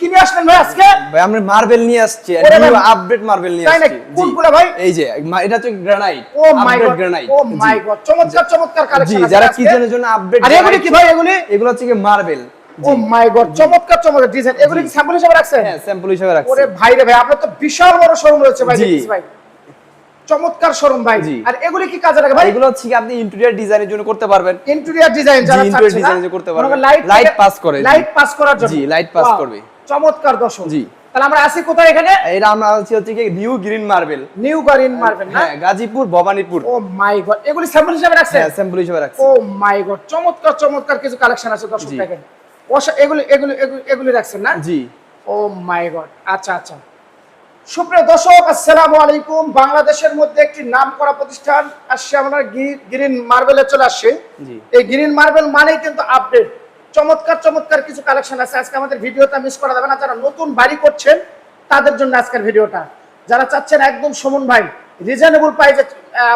কিনে আসলেন ভাই আজকে? ভাই আমরা মার্বেল নিয়ে আসছি ওরে আপডেট মার্বেল নিয়ে আসছি। কোনগুলো ভাই? এই যে এটা হচ্ছে granite oh my God granite oh my God চমৎকার চমৎকার জি যারা কিচেনের জন্য আপডেট আর এগুলি কি ভাই এগুলি? এগুলো হচ্ছে কি মার্বেল ও মাই গড চমৎকার চমৎকার ডিজাইন এগুলি কি স্যাম্পল হিসেবে রাখছেন? হ্যাঁ স্যাম্পল হিসেবে রাখছি। ওরে ভাই রে ভাই আপনার তো বিশাল বড় শোরুম রয়েছে ভাই ভাই। চমৎকার শোরুম ভাই। আর এগুলি কি কাজে লাগে ভাই? এগুলো হচ্ছে আপনি ইন্টেরিয়র ডিজাইনের জন্য করতে পারবেন। ইন্টেরিয়র ডিজাইন যারা করতে পারবে। লাইট pass করে, লাইট পাস করার জন্য। জি, light pass করবে। চমৎকার দর্শক। জি। তাহলে আমরা আসি কোথায় এখানে? এটা আমরা আছি হচ্ছে কি new green marble new green marble হ্যাঁ Gazipur Bhabanipur. Oh my god এগুলি স্যাম্পল হিসেবে রাখছেন? হ্যাঁ স্যাম্পল হিসেবে রাখছি। ও মাই গড চমৎকার চমৎকার কিছু কালেকশন আছে দর্শক দেখেন। এগুলি এগুলি এগুলি- রাখছেন না? জি। ও মাই গড আচ্ছা আচ্ছা। সুপ্রিয় দর্শক আসসালামু আলাইকুম। বাংলাদেশের মধ্যে একটি নাম করা প্রতিষ্ঠান আসছে আমরা গ্রিন মার্বেলে চলে আসছে। এই গ্রিন মার্বেল মানেই কিন্তু আপডেট চমৎকার চমৎকার কিছু কালেকশন আছে। আজকে আমাদের ভিডিওটা মিস করা যাবে না। যারা নতুন বাড়ি করছেন তাদের জন্য আজকের ভিডিওটা। যারা চাচ্ছেন একদম সুমন ভাই রিজনেবল প্রাইসে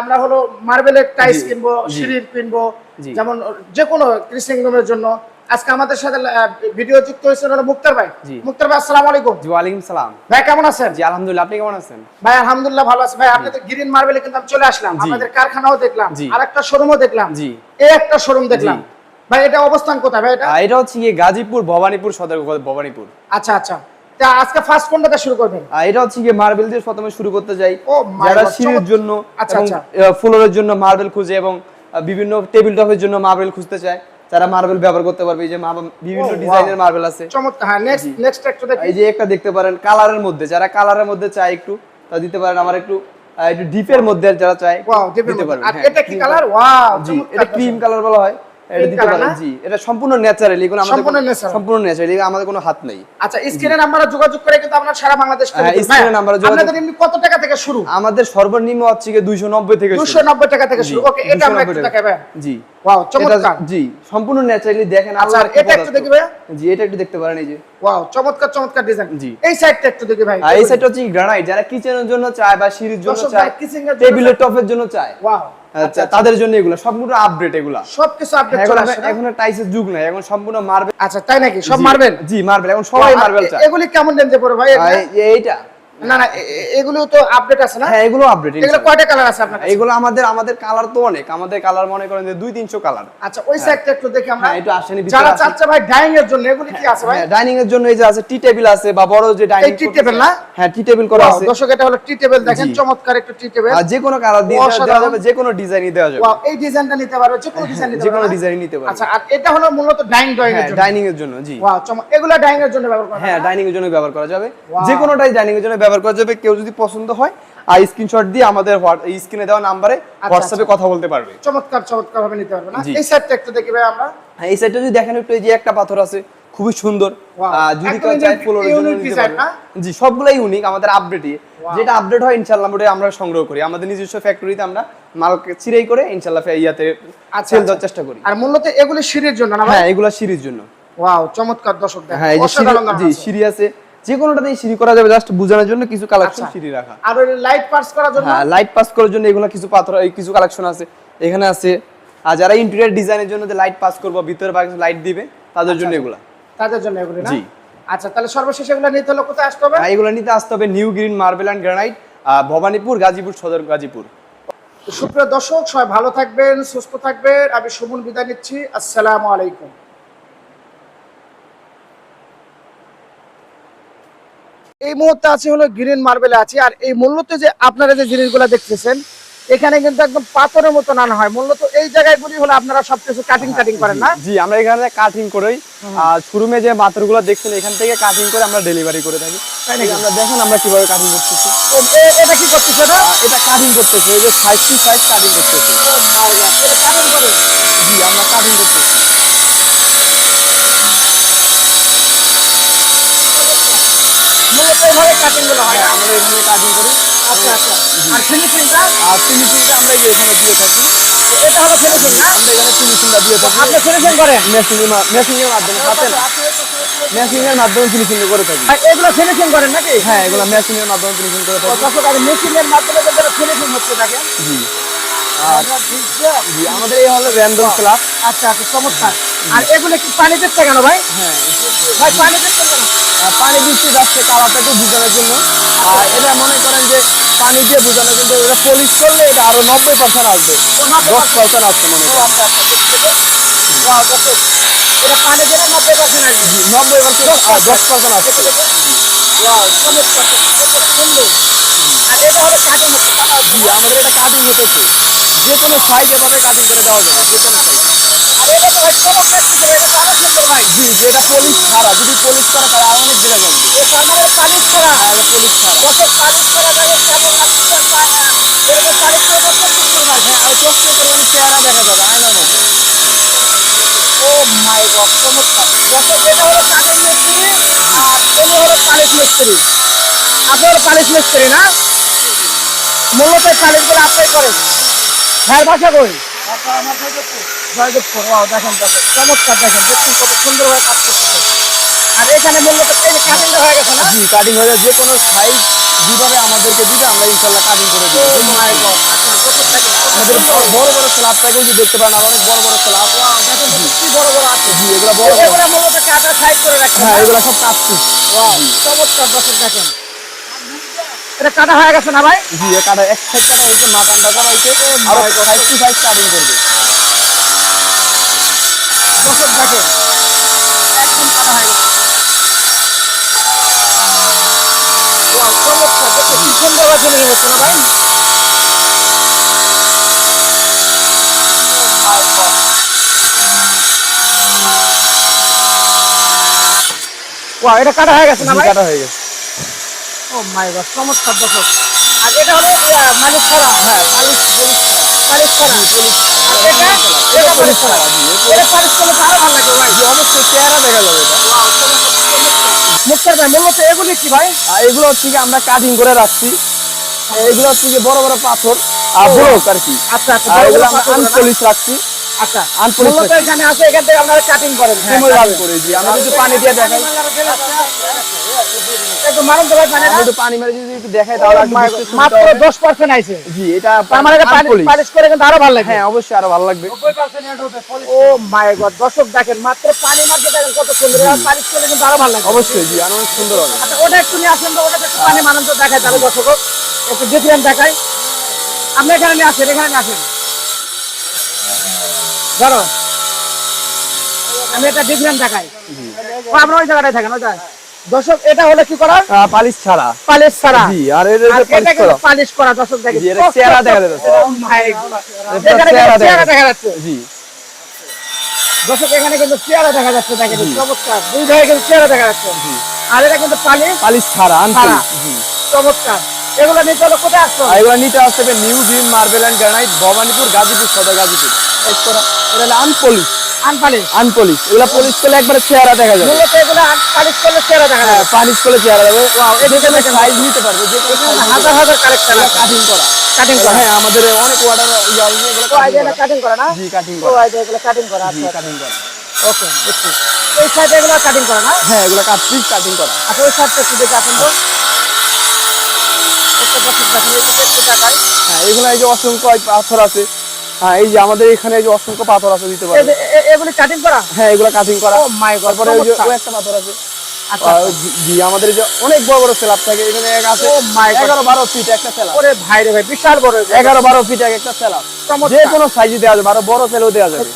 আমরা হলো মার্বেলের টাইলস কিনবো সিঁড়ির কিনবো যেমন যে কোনো ক্রিসিং রুমের জন্য। আজকে আমাদের সাথে ভিডিও যুক্ত হয়েছেন হলো মুক্তার ভাই। মুক্তার ভাই আসসালামু আলাইকুম। জি ওয়ালাইকুম সালাম। ভাই কেমন আছেন? জি আলহামদুলিল্লাহ আপনি কেমন আছেন? ভাই আলহামদুলিল্লাহ ভালো আছি। ভাই আপনাদের গ্রিন মার্বেলে কিন্তু আমি চলে আসলাম। জি। আপনাদের কারখানাও দেখলাম। আর একটা শোরুমও দেখলাম। জি। এই একটা শোরুম দেখলাম। ভাই এটা অবস্থান কোথায় ভাই এটা? এটা হচ্ছে কি গাজীপুর ভবানীপুর সদর ভবানীপুর। আচ্ছা আচ্ছা। তা আজকে ফার্স্ট কোনটাতে শুরু করবেন? এটা হচ্ছে কি মার্বেল দিয়ে প্রথমে শুরু করতে যাই। যারা সিঁড়ির জন্য আচ্ছা, এবং আচ্ছা। ফ্লোরের জন্য মার্বেল খুঁজে এবং বিভিন্ন টেবিল টপের জন্য মার্বেল খুঁজতে চায় তারা মার্বেল ব্যবহার করতে পারবে। এই যে বিভিন্ন ডিজাইনের মার্বেল আছে। চমৎকার। হ্যাঁ নেক্সট নেক্সট একটু দেখি। এই যে একটা দেখতে পারেন কালারের মধ্যে। যারা কালারের মধ্যে চায় একটু তা দিতে পারেন। আমার একটু একটু ডিপের মধ্যে যারা চায় দিতে পারবেন। আর হ্যাঁ, এটা কি কালার ওয়াও এটা ক্রিম কালার বলা হয়। এটা দিতে পারেন জি। এটা সম্পূর্ণ ন্যাচারাল এগুলো আমাদের সম্পূর্ণ কোনো- সম্পূর্ণ ন্যাচারাল আমাদের কোনো হাত নেই। আচ্ছা স্ক্রিনে নাম্বারে যোগাযোগ করে কিন্তু আপনারা সারা বাংলাদেশ হ্যাঁ, দিন। screen এ ভাই, নাম্বারে যোগাযোগ- আপনাদের এমনি কত টাকা থেকে শুরু? আমাদের সর্বনিম্ন হচ্ছে কি 290 থেকে শুরু। 290 টাকা থেকে শুরু। ওকে এটা আমরা একটু টাকা। জি। ওয়াও চমৎকার। জি সম্পূর্ণ ন্যাচারালি দেখেন আচ্ছা, এটা একটু দেখি ভাইয়া। জি এটা একটু দেখতে পারেন এই যে। ওয়াও চমৎকার চমৎকার ডিজাইন জি। এই সাইডটা একটু দেখি ভাই। এই সাইডটা হচ্ছে গ্রানাইট যারা কিচেনের জন্য চায় বা সিঁড়ির জন্য চায় টেবিলের টপের জন্য চায়। ওয়াও আচ্ছা তাদের জন্য এগুলো সম্পূর্ণ আপডেট এগুলা। সবকিছু আপডেট চলে না? এখন টাইসের যুগ নাই এখন সম্পূর্ণ মার্বেল আচ্ছা তাই নাকি? সব মার্বেল জি মার্বেল এখন সবাই মার্বেল চায়। এগুলি কেমন রেঞ্জে পড়ে ভাই এইটা। না না এ- এ- এগুলো তো আপডেট আছে না? হ্যাঁ এগুলো আপডেট এগুলো কয়টা কালার আছে আপনার এগুলো আমাদের আমাদের কালার তো অনেক। আমাদের কালার মনে করেন যে দুই তিনশো কালার আচ্ছা ওই সাইডটা একটু দেখি আমরা। হ্যাঁ, আসেনি, যারা চাচ্ছে ভাই ডাইনিং এর জন্য এগুলি কি আছে ভাই? ডাইনিং এর জন্য এই যে আছে টি টেবিল আছে বা বড় যে ডাইনিং tea table না? হ্যাঁ টি টেবিল করা আছে। দর্শক এটা হলো টি টেবিল দেখেন চমৎকার একটু টি টেবিল আর যে কোনো কালার দিয়ে দেওয়া- দেওয়া যাবে যে কোনো ডিজাইনই দেওয়া যাবে। এই ডিজাইনটা নিতে পারবে যে কোনো ডিজাইন নিতে যে কোনো পারবে নিতে পারবে আচ্ছা আর এটা হলো মূলত ডাইনিং ড্রয়িং এর হ্যাঁ জন্য। ডাইনিং এর জন্য জি। ওয়াও চমৎ এগুলো ডাইনিং এর জন্য ব্যবহার করা হ্যাঁ ডাইনিং এর জন্য ব্যবহার করা যাবে. যে কোনোটাই ডাইনিং এর জন্য ব্যবহার করা যাবে কেউ যদি পছন্দ হয় আর স্ক্রিনশট দিয়ে আমাদের স্ক্রিনে দেওয়া নাম্বারে হোয়াটসঅ্যাপে কথা বলতে পারবে। চমৎকার চমৎকার ভাবে নিতে পারবে না এই সাইডটা একটু দেখি ভাই আমরা। হ্যাঁ, এই সাইডটা যদি দেখেন একটু এই যে একটা পাথর আছে খুবই সুন্দর। যদি কেউ চায় ফ্লোরের জন্য। জি সবগুলাই ইউনিক আমাদের আপডেটই যেটা আপডেট হয় ইনশাআল্লাহ ওটাই আমরা সংগ্রহ করি। আমাদের নিজস্ব ফ্যাক্টরিতে আমরা মালকে চিরাই করে ইনশাআল্লাহ ইয়াতে আচ্ছা, সেল আচ্ছা। দেওয়ার চেষ্টা করি। আর মূলত এগুলি সিঁড়ির জন্য না হ্যাঁ এগুলা সিরিজ জন্য। ওয়াও চমৎকার দর্শক দেখেন হ্যাঁ এই যে জি আছে। যে কোনোটাতেই সিঁড়ি করা যাবে জাস্ট বোঝানোর জন্য কিছু কালেকশন আচ্ছা। সিঁড়ি রাখা। আর লাইট পার্স করার জন্য? হ্যাঁ লাইট পাস করার জন্য এগুলো কিছু পাথর কিছু কালেকশন আছে। এখানে আছে। আর যারা ইন্টেরিয়র ডিজাইনের জন্য যে লাইট পাস করব ভিতরে বা লাইট দিবে তাদের জন্য এগুলা। তাদের জন্য এগুলি জি। আচ্ছা তাহলে সর্বশেষ এগুলো নিতে হলে কোথায় আসতে হবে? আর এগুলো নিতে আসতে হবে new green marble and granite Bhabanipur Gazipur সদর গাজীপুর। সুপ্রিয় দর্শক সবাই ভালো থাকবেন সুস্থ থাকবেন। আমি সুমন বিদায় নিচ্ছি। আসসালামু আলাইকুম। এই মুহূর্তে আছে হলো গ্রিন মার্বেলে আছে। আর এই মূলত যে আপনারা যে জিনিসগুলো দেখতেছেন এখানে কিন্তু একদম পাথরের মতো নানা হয়। মূলত এই জায়গাগুলি হলো আপনারা সবকিছু কাটিং কাটিং করেন না? জি আমরা এখানে কাটিং করেই আর শোরুমে যে পাথরগুলো দেখছেন এখান থেকে কাটিং করে আমরা ডেলিভারি করে থাকি। তাই নাকি? আমরা দেখেন আমরা কীভাবে কাটিং করতেছি। এটা কি করতেছে না এটা কাটিং করতেছে এই যে সাইজ টু সাইজ কাটিং করতেছে। এটা কাটিং করে জি আমরা কাটিং করতেছি। মূলত এইভাবে কাটিংগুলো হয়? আমরা এখানে কাটিং করি। আচ্ছা আচ্ছা। আর ফিনিশিংটা আর ফিনিশিংটা আমরা যে এখানে দিয়ে থাকি। এটা হলো ফিনিশিং না? আমরা এখানে ফিনিশিংটা দিয়ে থাকি। আপনি ফিনিশিং করেন? মেশিং মেশিং এর মাধ্যমে হাতে না মেশিং এর মাধ্যমে ফিনিশিং করে থাকি। এগুলো ফিনিশিং করেন নাকি? হ্যাঁ এগুলো মেশিং এর মাধ্যমে ফিনিশিং করে থাকি। দর্শক আর মেশিনের মাধ্যমে যেটা ফিনিশিং হচ্ছে থাকে জি। আর জি আমাদের এই হলো র্যান্ডম ক্লাব আচ্ছা আচ্ছা চমৎকার। আর এগুলো কি পানি দিচ্ছে কেন ভাই? হ্যাঁ ভাই পানি দিচ্ছে কেন? পানি দিচ্ছি যাচ্ছে কালারটাকে বোঝানোর জন্য। আর এটা মনে করেন যে পানি দিয়ে বোঝানোর জন্য এটা পলিশ করলে এটা আরও নব্বই পার্সেন্ট আসবে। ও, 90% দশ পার্সেন্ট আসছে মনে আচ্ছা, আচ্ছা, এটা পানি দিলে 90% আসবে। নব্বই পার্সেন্ট দশ পার্সেন্ট আসছে। Wow, চমৎকার, সুন্দর। আর এটা হলো কাঠের হচ্ছে জি আমাদের এটা কাটিং হতেছে যে কোনো সাইজ এভাবে কাটিং করে দেওয়া যাবে যে কোনো সাইজ আর এটা তো চমৎকার সুন্দর ভাই। জি যেটা পলিশ ছাড়া যদি পলিশ করা তাহলে আরও অনেক দিলে যাবে এ তার মানে পালিশ করা। আর পলিশ ছাড়া দর্শক, পালিশ করা দেখো কেমন লাগছে, এরকম পালিশ করে কত সুন্দর ভাই। হ্যাঁ আর কষ্ট করে চেহারা দেখা যাবে আয়নার মতো Oh my God, চমৎকার। দর্শক, এটা হলো কাঠের মিস্ত্রি, আর উনি হলো পালিশ মিস্ত্রি। আপনি হলো পালিশ মিস্ত্রি না মূলত পালিশগুলো আপনি করেন ভাইয়ের বাসা কই জয়দেবপুর ওয়াও দেখেন দেখেন চমৎকার দেখেন দেখুন কত সুন্দরভাবে কাজ করতেছে আর এখানে মূলত এই যে হয়ে গেছে না? জি কাটিং হয়ে যে কোনো সাইজ যেভাবে আমাদেরকে দিবে আমরা ইনশাল্লাহ কাটিং করে দেবো। আমাদের বড় বড় বড় স্ল্যাবটাকেও যে দেখতে পারেন অনেক বড় বড় স্ল্যাব বড় বড় আছে। জি এগুলো বড় বড়। মূলত কাটা সাইড করে রাখছে হ্যাঁ এগুলো সব কাটছি। চমৎকার দর্শক দেখেন। এটা কাটা হয়ে গেছে না ভাই? জি কাটা এক সাইড কাটা হয়েছে মাথানটা করা হয়েছে আর সাইড টু সাইড কাটিং করবে। দর্শক দেখেন একদম কাটা হয়ে গেছে। চমৎকার কি হচ্ছে না ভাই? এটা কাটা হয়ে গেছে না কাটা হয়ে গেছে। ও মাই গড চমৎকার আর এটা হলো ইয়া, মালিশ হ্যাঁ পালিশ পলিশ পালিশ করা আর এটা এটা পালিশ করা এটা পালিশ করলে আরও ভালো লাগে ভাই। অবশ্যই চেহারা দেখা যাবে এটা। মুক্তার ভাই মূলত এগুলি কি ভাই? এগুলো হচ্ছে আমরা কাটিং করে রাখছি। এগুলো হচ্ছে বড় বড় পাথর। আর ব্লক আর কি। আচ্ছা আচ্ছা এগুলো আমরা আনপলিশ রাখছি। আচ্ছা মূলত এখানে আছে এখান থেকে আপনারা কাটিং করেন। হ্যাঁ, করে জি আমরা যদি পানি দিয়ে দেখাই। একটু মারুন তো ভাই পানি একটু পানি মেরে যদি একটু দেখাই তাহলে একটু বুঝতে সুবিধা মাত্র হবে। দশ পার্সেন্ট আইছে। জি এটা তার এটা পালিশ করে কিন্তু আরও ভালো লাগে হ্যাঁ অবশ্যই আরও ভালো লাগবে। ও মাই গড দর্শক দেখেন মাত্র পানি মারতে দেখেন কত সুন্দর। আর পালিশ করলে কিন্তু আরও ভালো লাগে অবশ্যই জি আর অনেক সুন্দর হবে। আচ্ছা ওটা একটু নিয়ে আসেন তো ওটা একটু পানি মানান তো দেখায় তাহলে দর্শক। একটু ডিফারেন্ট দেখাই। আপনি এখানে নিয়ে আসেন এখানে নিয়ে আসেন। ধরো। আমি এটা ডিফারেন্ট দেখাই। ও আপনার ওই জায়গাটায় থাকেন ওই জায়গায়? দর্শক এটা হলো কি করা? পালিশ ছাড়া। পালিশ ছাড়া। জি আর এর পালিশ করা। পালিশ করা দর্শক দেখেন। জি, এটা চেহারা দেখা যাচ্ছে। God! এটা এখানে চেহারা দেখা দেখা যাচ্ছে। জি। দর্শক এখানে কিন্তু চেহারা দেখা যাচ্ছে দেখেন চমৎকার। দুই জায়গায় কিন্তু চেহারা দেখা যাচ্ছে। আর এটা কিন্তু পালিশ পালিশ ছাড়া আনপলিশ জি চমৎকার। এগুলো নিতে হলে কোথায় আসতে হবে? এগুলো নিতে আসতে হবে new green marble and granite Bhabanipur Gazipur সদর গাজীপুর। এটা হলো আনপলিশ আনপালিশ আনপলিশ এগুলো পলিশ করলে একবারে চেহারা দেখা যাবে। মূলত এগুলো পালিশ করলে চেহারা দেখা হ্যাঁ যাবে পালিশ করলে চেহারা যাবে। যে যে কোনো সাইজ নিতে পারবে যে হাজার হাজার কালেকশন কাটিং করা। কাটিং করা। হ্যাঁ আমাদের অনেক অর্ডার ইয়া হয়েছে, এগুলো ও আইডিয়া কাটিং করা। না? জি কাটিং ও করা। আইডিয়া এগুলো কাটিং করা জি আচ্ছা। কাটিং করা। ওকে বুঝছি। এই সাইডে এগুলো কাটিং করা না? হ্যাঁ এগুলো কাটছি কাটিং করা। আচ্ছা ওই সাইডটা একটু দেখে আসেন তো একটা বছর দেখেন এই দিকে একটু দেখাই হ্যাঁ এগুলো এই যে অসংখ্য পাথর আছে। হ্যাঁ এই যে আমাদের এখানে এই যে অসংখ্য পাথর আছে দিতে পারে এগুলি কাটিং করা? হ্যাঁ এগুলো কাটিং করা। মায়ের মাই গড তারপরে ওই যে একটা পাথর আছে। জি- জি আমাদের যে অনেক বড় বড় থাকে এখানে এক আছে Oh! এগারো বারো ফিট একটা ওরে ভাই রে ভাই বিশাল বড় এগারো বারো ফিট এক একটা যে কোনো সাইজে দেওয়া যাবে আরও বড় সেলও দেওয়া যাবে।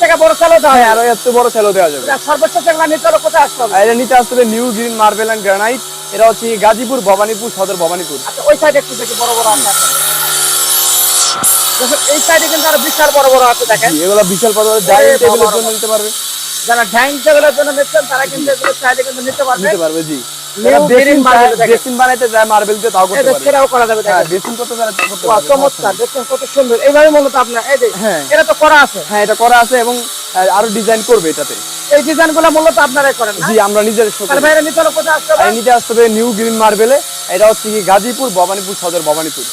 টাকা বড় দেওয়া হ্যাঁ আরও এত বড় সেলও দেওয়া যাবে। সর্বোচ্চ নিতে হলে কোথায় আসতে হবে? এটা নিতে আসতে হবে new green marble and granite এটা হচ্ছে গাজীপুর ভবানীপুর সদর ভবানীপুর। আচ্ছা ওই সাইডে একটু দেখি বড় বড় আছে। এই সাইডে কিন্তু আরও বিশাল বড় বড় আছে দেখেন। এগুলো বিশাল পাথর ডাইনিং টেবিলের জন্য নিতে পারবে। যারা ডাইনিং টেবিলের জন্য নিচ্ছেন তারা কিন্তু এগুলো চাইলে কিন্তু নিতে পারবে। নিতে পারবে জি। New green marble দেখেন। বেসিন বানাইতে যায় মার্বেল দিয়ে তাও করতে পারবে সেটাও করা যাবে হ্যাঁ দেখেন। করতে যায় করতে পারবে। চমৎকার দেখছেন কত সুন্দর। এইভাবে মূলত আপনার এই যে হ্যাঁ। এটা তো করা আছে। হ্যাঁ এটা করা আছে এবং আরও ডিজাইন করবে এটাতে। এই ডিজাইনগুলো মূলত আপনারাই করেন না? জি আমরা নিজের তাহলে ভাইরা নিতে হলে কোথায় আসতে হবে? নিতে আসতে হবে নিউ গ্রিন মার্বেলে এটা হচ্ছে কি গাজীপুর ভবানীপুর সদর ভবানীপুর।